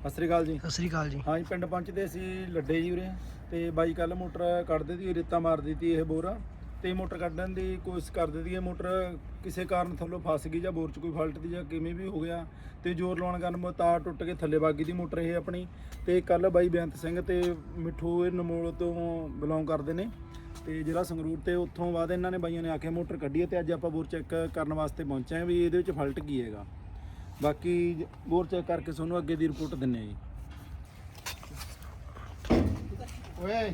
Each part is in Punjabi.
ਸਤਿ ਸ੍ਰੀ ਅਕਾਲ ਜੀ। ਸਤਿ ਸ੍ਰੀ ਅਕਾਲ ਜੀ। ਹਾਂ ਜੀ ਪਿੰਡ ਪਹੁੰਚਦੇ ਸੀ ਲੱਡੇ ਜੀ ਉਰੇ। ਤੇ ਬਾਈ ਕੱਲ ਮੋਟਰ ਕੱਢਦੇ ਦੀ ਰੇਤਾ ਮਾਰਦੀ ਤੀ ਇਹ ਬੋਰ। ਤੇ ਮੋਟਰ ਕੱਢਣ ਦੀ ਕੋਸ਼ਿਸ਼ ਕਰਦੇ ਦੀ ਇਹ ਮੋਟਰ ਕਿਸੇ ਕਾਰਨ ਥੱਲੋਂ ਫਸ ਗਈ ਜਾਂ ਬੋਰ 'ਚ ਕੋਈ ਫਾਲਟ ਦੀ ਜਾਂ ਕਿਵੇਂ ਵੀ ਹੋ ਗਿਆ। ਤੇ ਜ਼ੋਰ ਲਾਉਣ ਕਾਰਨ ਮ- ਤਾਰ ਟੁੱਟ ਕੇ ਥੱਲੇ ਵੱਗ ਗਈ ਦੀ ਮੋਟਰ ਇਹ ਆਪਣੀ। ਤੇ ਕੱਲ ਬਾਈ ਬੇਅੰਤ ਸਿੰਘ ਤੇ ਮਿੱਠੂ ਇਹ ਨਮੋਲ ਤੋਂ ਬਿਲੋਂਗ ਕਰਦੇ ਨੇ। ਤੇ ਜਿਹੜਾ ਸੰਗਰੂਰ ਤੇ ਉੱਥੋਂ ਬਾਅਦ ਇਹਨਾਂ ਨੇ ਬਾਈਆਂ ਨੇ ਆ ਕੇ ਮੋਟਰ ਕੱਢੀ ਤੇ ਅੱਜ ਆਪਾਂ ਬੋਰ ਚੈੱਕ ਕਰਨ ਵਾਸਤੇ ਪਹੁੰਚੇ ਹਾਂ ਵੀ ਇਹਦੇ ਵਿੱਚ ਫਾਲਟ ਕੀ ਹੈਗਾ। ਬਾਕੀ ਬੋਰ ਚੈੱਕ ਕਰਕੇ ਤੁਹਾਨੂੰ ਅੱਗੇ ਦੀ ਰਿਪੋਰਟ ਦਿੰਨੇ ਆ ਜੀ। ਓਏ।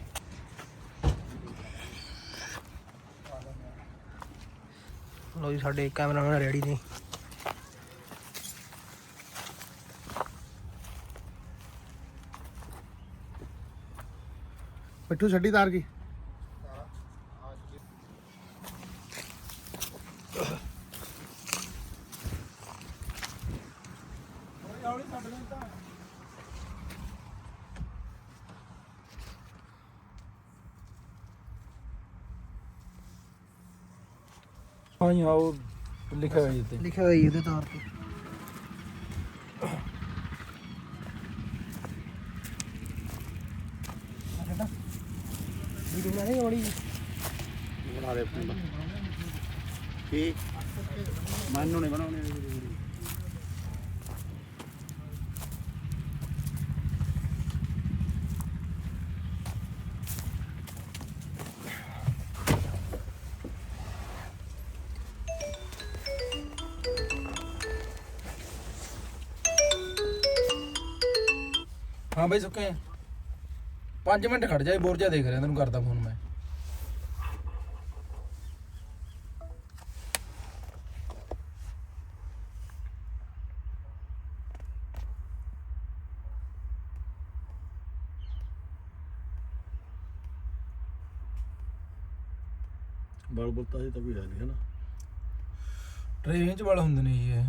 ਲੋ ਜੀ, ਸਾਡੇ ਕੈਮਰਾਮੈਨ ਰੈਡੀ ਨੇ। ਮਿੱਠੂ, ਛੱਡੀ ਤਾਰ ਗਈ ਹਾਂ ਜੀ ਹਾਂ ਉਹ ਲਿਖਿਆ ਹੋਇਆ ਜੀ ਇੱਥੇ ਲਿਖਿਆ ਹੋਇਆ ਜੀ ਉਹਦੇ ਤੌਰ ਤੇ। ਵੀਡੀਓ ਬਣਾ ਰਹੇ ਹੋਣੀ ਬਣਾ ਦੇ ਆਪਣੀ ਕੀ? ਮੈਨੂੰ ਨਹੀਂ ਬਣਾਉਣੇ। ਹਾਂ ਬਈ ਸੁੱਕੇ। 5 ਮਿੰਟ ਖੜ ਜਾ ਬੋਰ ਜਾ ਦੇਖ ਰਿਹਾ ਤੈਨੂੰ ਕਰਦਾ ਫੋਨ ਮੈਂ। ਬਲ ਬਲਤਾ ਸੀ ਤਾਂ ਵੀ ਹੈ ਨਹੀਂ ਹਨਾ ਟ੍ਰੇਨ ਚ ਵਾਲਾ ਹੁੰਦੇ ਨੇ ਜੀ ਇਹ।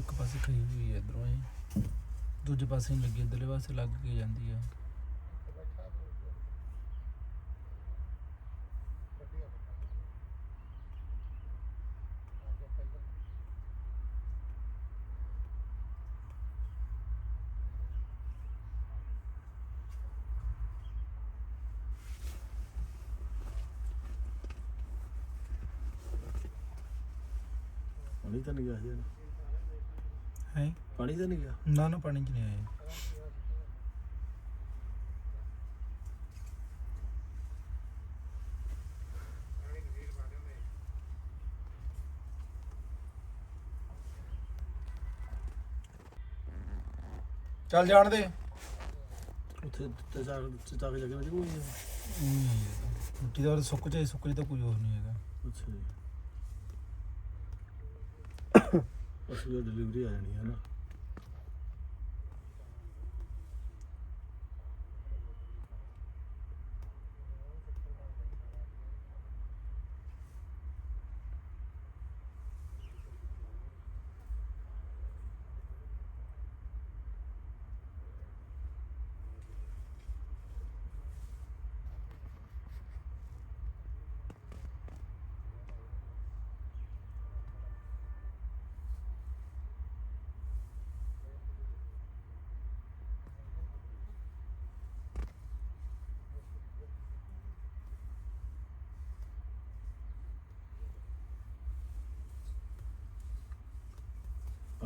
ਇੱਕ ਪਾਸੇ ਖਈ ਹੋਈ ਹੈ ਇਧਰੋਂ ਇਹ, ਦੂਜੇ ਪਾਸੇ ਨਹੀਂ ਲੱਗੀ, ਇਧਰਲੇ ਪਾਸੇ ਲੱਗ ਕੇ ਜਾਂਦੀ ਆ। ਪਾਣੀ ਤਾਂ ਨਹੀਂ ਗਿਆ ਹਜੇ ਹੈ? ਪਾਣੀ ਤਾਂ ਨਹੀਂ ਗਿਆ। ਨਾ ਨਾ ਪਾਣੀ ਚ ਨਹੀਂ ਆਏ ਚੱਲ ਜਾਣ ਦੇ। ਉੱਥੇ ਤੇ ਜਾ ਤੇ ਜਾ ਕੇ ਜਗ੍ਹਾ ਕੋਈ ਨਹੀਂ ਮਿੱਟੀ ਦਾ ਸੁੱਕ ਜਾਏ ਸੁੱਕ ਜਾਏ ਤਾਂ ਕੋਈ ਹੋਰ ਨਹੀਂ ਹੈਗਾ। ਅੱਛਾ ਜੀ। ਅਸਲੀ ਡਿਲੀਵਰੀ ਆ ਜਾਣੀ ਹੈ ਨਾ।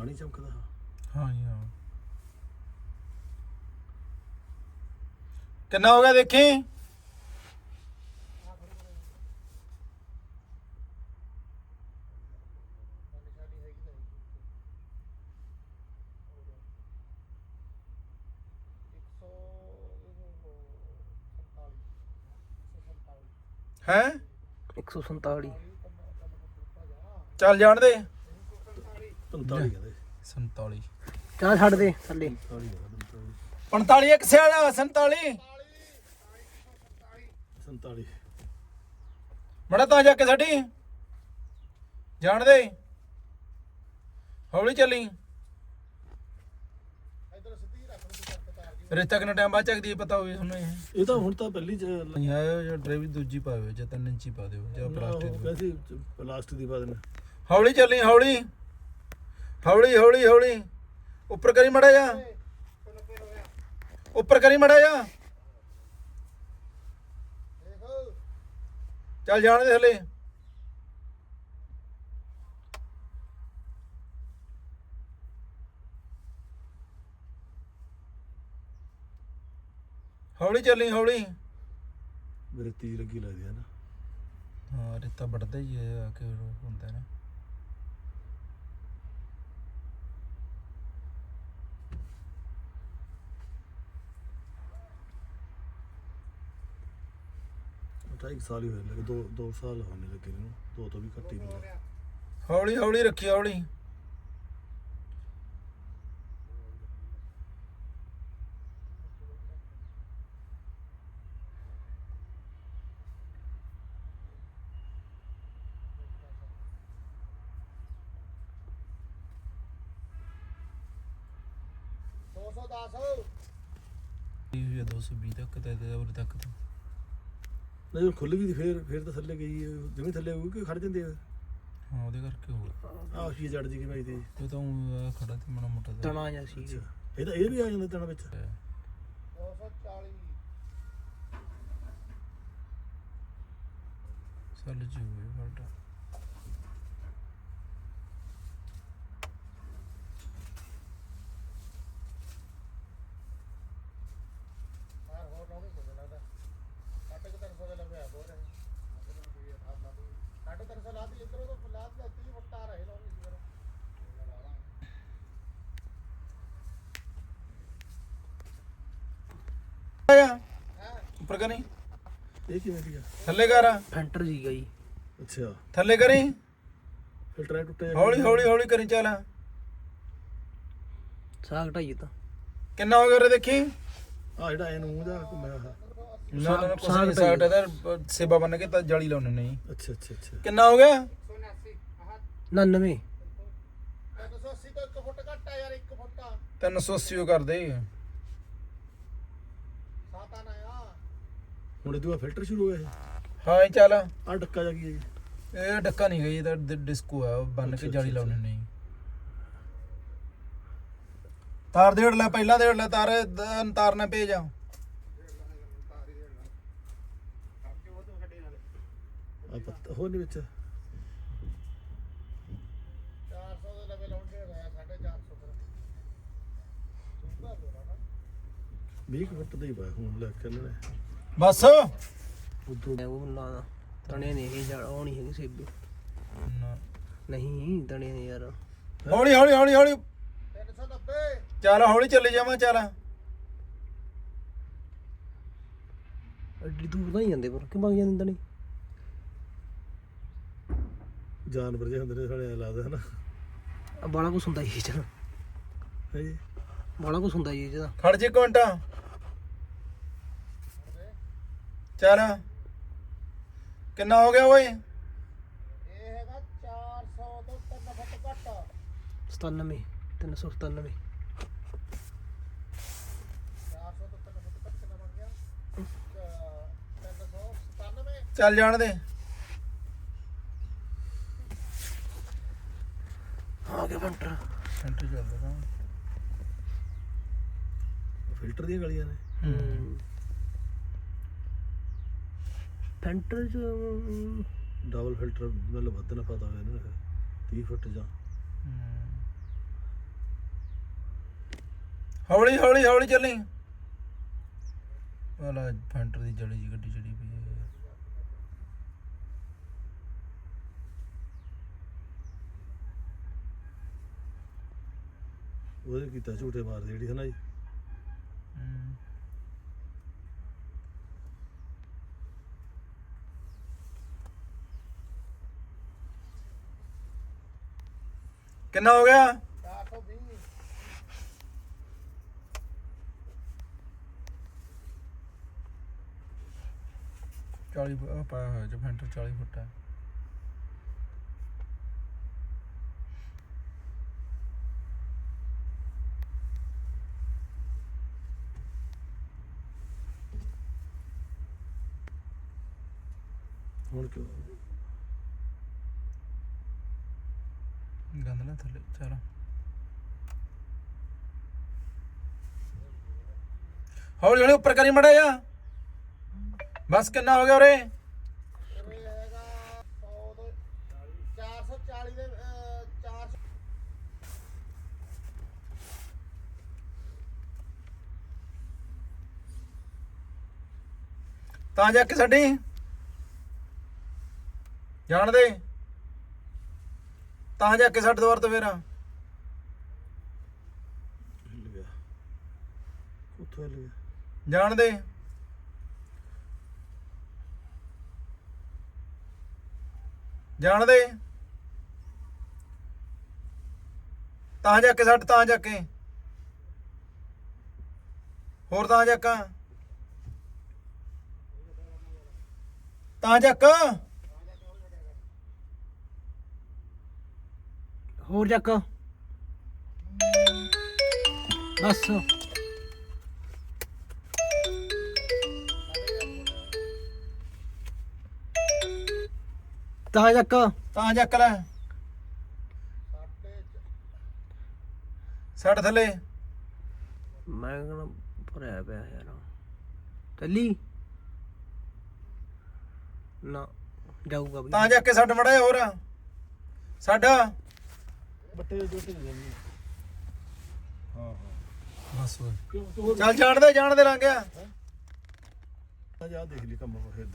ਪਾਣੀ ਚਮਕਦਾ ਹਾਂ। ਜੀ ਹਾਂ। ਕਿੰਨਾ ਹੋ ਗਿਆ ਦੇਖੀ? ਹੈ? 147 ਚੱਲ ਜਾਣ ਦੇ। 45 ਕਹਿੰਦੇ 47 ਚਾਹ ਛੱਡ ਦੇ ਥੱਲੇ। 45 ਕਹਿੰਦੇ 45 ਇੱਕ ਸਿਆਲਾ 47 47 ਮੜਾ ਤਾਂ ਜਾ ਕੇ ਸਾਡੀ ਜਾਣ ਦੇ। ਹੌਲੀ ਚੱਲੀ। ਰੇਤਾ ਕਿੰਨਾ ਟਾਈਮ ਬਾਅਦ ਚੱਕਦੀ ਹੈ ਪਤਾ ਹੋਵੇ ਤੁਹਾਨੂੰ ਇਹ। ਇਹ ਤਾਂ ਹੁਣ ਤਾਂ ਪਹਿਲੀ ਚ ਨਹੀਂ ਆਇਆ ਜਾਂ ਡਰਾਈਵਰ ਦੂਜੀ ਪਾਵੇ ਜਾਂ ਤਿੰਨ ਇੰਚੀ ਪਾ ਦਿਓ ਜਾਂ ਪਲਾਸਟਿਕ ਦੀ। ਪਲਾਸਟਿਕ ਦੀ ਬਾਦਨ ਹੌਲੀ ਚੱਲੀ ਹੌਲੀ। ਹੌਲੀ ਹੌਲੀ ਹੌਲੀ। ਉੱਪਰ ਕਰੀ ਮੜਾ ਜਾ ਉੱਪਰ ਕਰੀ ਮੜਾ ਜਾ ਚੱਲ ਜਾਣ ਦੇ ਹਲੇ। ਹੌਲੀ ਚੱਲੀ ਹੌਲੀ। ਮੇਰੇ ਤੀਰ ਲੱਗੀ ਲੱਗਦੀ ਹੈ ਨਾ। ਹਾਂ ਰੇਤਾ ਵੱਢਦਾ ਹੀ ਹੈ ਆ ਕੇ ਹੁੰਦਾ ਨਾ ਤਾਂ ਇੱਕ ਸਾਲ ਹੀ ਹੋਏ ਲੱਗੇ ਦੋ ਦੋ ਸਾਲ ਹੋਣੇ ਲੱਗੇ ਨੂੰ ਦੋ ਤੋਂ ਵੀ ਘੱਟ ਹੀ ਨਹੀਂ ਹੌਲੀ ਹੌਲੀ ਰੱਖੀ ਹੌਲੀ। ਇਹ ਹੋਇਆ 220 ਤੱਕ ਤੇ ਤੇ ਉਰੇ ਤੱਕ ਤਾਂ। ਨਹੀਂ ਜਦੋਂ ਖੁੱਲ ਗਈ ਫੇਰ ਫੇਰ ਤਾਂ ਥੱਲੇ ਗਈ। ਜਿਵੇਂ ਥੱਲੇ ਹੋਊਗੀ ਕਿ ਖੜ ਜਾਂਦੇ ਆ? ਹਾਂ ਉਹਦੇ ਕਰਕੇ ਹੋ ਗਿਆ। ਆਹ ਕੀ ਜੜ ਜੀ ਕਿ ਭਾਈ ਤੇ ਇਹ ਤਾਂ ਊਂ ਖੜਾ ਤੇ ਮਣਾ ਮੋਟਾ ਜਿਹਾ। ਤਣਾ ਜਾਂ ਸੀ। ਇਹ ਤਾਂ ਇਹ ਵੀ ਆ ਜਾਂਦਾ ਤਣਾ ਵਿੱਚ। ਚੱਲ ਉੱਪਰ ਕਰੀ ਇਹ ਕਿਵੇਂ ਦੀ ਆ? ਥੱਲੇ ਕਰ। ਫੈਂਟਰ ਸੀਗਾ ਜੀ। ਅੱਛਾ। ਥੱਲੇ ਕਰੀ। ਫਿਲਟਰ ਟੁੱਟੇ ਹੌਲੀ ਹੌਲੀ ਹੌਲੀ ਕਰੀ ਚੱਲ। ਸਾਗ ਢਾਈ ਤਾਂ। ਕਿੰਨਾ ਹੋ ਗਿਆ ਦੇਖੀ? ਆ ਜਿਹੜਾ ਇਹ ਨੂੰ ਦਾ ਘੁੰਮਿਆ ਆ ਨਾ ਨਾ ਕੁਛ ਨਹੀਂ ਸੇਵਾ ਬਣ ਕੇ ਤਾਂ ਜਾਲੀ ਲਾਉਣੇ ਨਹੀਂ ਅੱਛਾ ਅੱਛਾ ਅੱਛਾ। ਕਿੰਨਾ ਹੋ ਗਿਆ? 99 380 ਉਹ ਕਰ ਦੇ ਹੁਣ ਇਹ ਦੂਆ ਫਿਲਟਰ ਸ਼ੁਰੂ ਹੋਇਆ ਹਾਂ ਇਹ ਚੱਲ। ਆ ਡੱਕਾ ਜਾ ਕੀ ਹੈ ਜੀ। ਇਹ ਡੱਕਾ ਨਹੀਂ ਗਈ ਇਹਦਾ ਡ- ਡਿਸਕੋ ਆ ਉਹ ਬੰਨ ਕੇ ਅੱਛਾ, ਜਾਲੀ ਅੱਛਾ, ਲਾਉਣੇ ਨਹੀਂ ਤਾਰ ਦੇੜ ਲੈ ਪਹਿਲਾਂ ਦੇੜ ਲੈ ਤਾਰ ਤਾਰ ਨਾ ਭੇਜ ਆ। ਆ ਪੱਤਾ ਹੋਰ ਨਹੀਂ ਵਿੱਚ? 20 ਕੁ ਫੁੱਟ ਦਾ ਹੀ ਪਾਇਆ ਹੁਣ ਲੈ ਕੇ ਲੈਣਾ ਬਸ। ਉਦੋਂ ਉਹ ਨਾ ਤਣੇ ਨੇ ਇਹ ਜੜ ਉਹ ਨਹੀਂ ਹੈਗੀ ਸੇਬੀ। ਨਾ। ਨਹੀਂ ਤਣੇ ਨੇ ਯਾਰ। ਹੌਲੀ ਹੌਲੀ ਹੌਲੀ ਹੌਲੀ। ਚੱਲ ਹੌਲੀ ਚੱਲੇ ਜਾਵਾਂ ਚੱਲ। ਐਡੀ ਦੂਰ ਤਾਂ ਹੀ ਜਾਂਦੇ ਪਰ ਕਿ ਭੱਗ ਜਾਂਦੇ ਤਣੇ? ਜਾਨਵਰ ਜਿਹੇ ਹੁੰਦੇ ਨੇ ਸਾਲੇ ਐਂ ਲੱਗਦਾ ਹੈ ਨਾ ਆ ਬਾਲਾ ਕੁਛ ਹੁੰਦਾ ਜੀ ਚ। ਹੈ ਜੀ। ਬਾਲਾ ਕੁਛ ਹੁੰਦਾ ਜੀ ਇਹਦਾ ਖੜ ਜੇ ਕੁੰਟਾ ਚੱਲ। ਕਿੰਨਾ ਹੋ ਗਿਆ ਓਏ? 97 397 ਚੱਲ ਜਾਣ ਦੇ। ਆ ਗਿਆ ਫੈਂਟਰ ਸੈਂਟਰ ਚੱਲਦਾ ਤਾਂ। ਫਿਲਟਰ ਦੀਆਂ ਗਲੀਆਂ ਨੇ। ਹੂੰ। ਫੈਂਟਰ ਚ ਅਮ, ਡਬਲ ਫਿਲਟਰ ਮਤਲਬ ਵੱਧ ਨਾ ਪਤਾ ਹੋਇਆ ਨਾ 30 ਫੁੱਟ ਜਾਂ। ਹੌਲੀ ਹੌਲੀ ਹੌਲੀ ਚੱਲੀ। ਵਾਲਾ ਫੈਂਟਰ ਦੀ ਜਲੀ ਜੀ ਗੱਡੀ ਚੜੀ ਪਈ ਹੈ ਉਹਦੇ ਕੀਤਾ ਝੂਠੇ ਮਾਰਦੇ ਜਿਹੜੀ ਹੈ ਨਾ ਜੀ ਹੂੰ। ਕਿੰਨਾ ਹੋ ਗਿਆ 40 ਪਾਇਆ ਹੋਇਆ ਜੋ ਫੈਂਟਰ 40 ਫੁੱਟ ਹੈ ਹੁਣ ਕਿਉਂ? ਗੰਦ ਨਾ ਥੱਲੇ, ਚਲ। ਹੌਲੀ ਹੌਲੀ ਉੱਪਰ ਕਰੀ ਮੜਾ ਜਾ ਬਸ ਕਿੰਨਾ ਹੋ ਗਿਆ ਉਰੇ? ਤਾਂ ਜਾ ਕੇ ਸਾਡੀ ਜਾਣ ਦੇ। ਤਾਂ ਜਾ ਕੇ ਸਾਡੇ ਦੁਆਰ ਤੋਂ ਫੇਰ। ਹਿੱਲ ਗਿਆ। ਉੱਥੋਂ ਹਿੱਲ ਗਿਆ। ਜਾਣ ਦੇ। ਜਾਣ ਦੇ। ਤਾਂ ਜਾ ਕੇ ਛੱਡ ਤਾਂ ਜਾ ਕੇ। ਹੋਰ ਤਾਂ ਜਾ ਕਾ। ਤਾਂ ਜਾ ਕਾ। ਹੋਰ ਚੱਕ। ਬਸ। ਤਾਂ ਚੱਕ। ਤਾਂ ਚੱਕ ਲੈ। ਛੱਡ ਥੱਲੇ। ਮੈਂ ਕਹਣਾ ਭਰਿਆ ਪਿਆ ਯਾਰ। ਚੱਲੀ। ਨਾ ਜਾਊਗਾ ਤਾਂ ਜਾ ਕੇ ਛੱਡ ਮੜਾ ਹੋਰ। ਛੱਡ ਬੱਟੇ ਦੇ ਜੋਟੇ ਜਾਂਦੇ। ਹਾਂ ਹਾਂ। ਬਸ ਕਿਉਂ ਤੂੰ ਚੱਲ ਜਾਣ ਦੇ ਜਾਣ ਦੇ ਲੰਘ ਗਿਆ। ਜਾ ਦੇਖ ਲਈ ਕੰਮ ਹੋ ਫਿਰ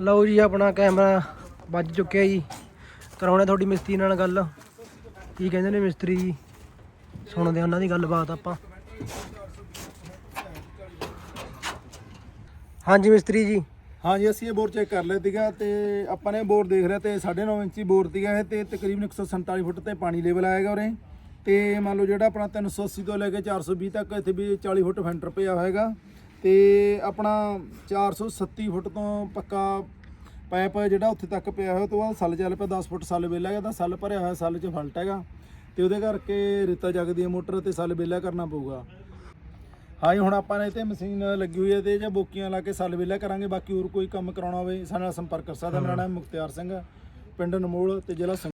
ਲਓ ਜੀ ਆਪਣਾ ਕੈਮਰਾ ਵੱਜ ਚੁੱਕਿਆ ਜੀ। ਕਰਾਉਣੇ ਤੁਹਾਡੀ ਮਿਸਤਰੀ ਨਾਲ ਗੱਲ। ਕੀ ਕਹਿੰਦੇ ਨੇ ਮਿਸਤਰੀ ਜੀ? ਸੁਣਦੇ ਹਾਂ ਉਹਨਾਂ ਦੀ ਗੱਲਬਾਤ ਆਪਾਂ। ਹਾਂਜੀ ਮਿਸਤਰੀ ਜੀ। ਹਾਂਜੀ, ਅਸੀਂ ਇਹ ਬੋਰ ਚੈੱਕ ਕਰ ਲਿਆ ਸੀਗਾ ਤੇ ਆਪਾਂ ਨੇ ਬੋਰ ਦੇਖ ਰਿਹਾ ਤੇ 9.5 ਇੰਚੀ ਬੋਰ ਸੀਗਾ ਇਹ ਤੇ ਤਕਰੀਬਨ 147 ਫੁੱਟ ਤੇ ਪਾਣੀ ਲੈਵਲ ਆਏਗਾ ਉਰੇ। ਤੇ ਮੰਨ ਲਓ ਜਿਹੜਾ ਆਪਣਾ 380 ਤੋਂ ਲੈ ਕੇ 420 ਤੱਕ ਇੱਥੇ ਵੀ 40 ਫੁੱਟ ਫੈਂਟਰ ਪਿਆ ਹੋਏਗਾ ਤੇ ਆਪਣਾ 437 ਫੁੱਟ ਤੋਂ ਪੱਕਾ ਪਾਈਪ ਜਿਹੜਾ ਉੱਥੇ ਤੱਕ ਪਿਆ ਹੋਇਆ, ਉਹ ਤੋਂ ਬਾਅਦ ਸੱਲ ਚੱਲ ਪਿਆ 10 ਫੁੱਟ ਸੱਲ ਵੇਲਾ ਹੈਗਾ, ਤਾਂ ਸੱਲ ਭਰਿਆ ਹੋਇਆ, ਸੱਲ 'ਚ ਫਲਟ ਹੈਗਾ। ਤੇ ਉਹਦੇ ਕਰਕੇ ਰੇਤਾ ਜਗਦੀ ਹੈ ਮੋਟਰ ਤੇ ਸੱਲ ਵੇਲਾ ਕਰਨਾ ਪਊਗਾ। ਹਾਂਜੀ ਹੁਣ ਆਪਾਂ ਨੇ ਤੇ ਮਸ਼ੀਨ ਲੱਗੀ ਹੋਈ ਹੈ ਤੇ ਜਾਂ ਬੋਕੀਆਂ ਲਾ ਕੇ ਸੱਲ ਵੇਲਾ ਕਰਾਂਗੇ ਬਾਕੀ ਹੋਰ ਕੋਈ ਕੰਮ ਕਰਾਉਣਾ ਹੋਵੇ ਸਾਡੇ ਨਾਲ ਸੰਪਰਕ ਕਰ ਸਕਦਾ ਮੇਰਾ ਨਾਮ ਮੁਖਤਿਆਰ ਸਿੰਘ ਪਿੰਡ ਨਮੋਲ ਤੇ ਜ਼ਿਲ੍ਹਾ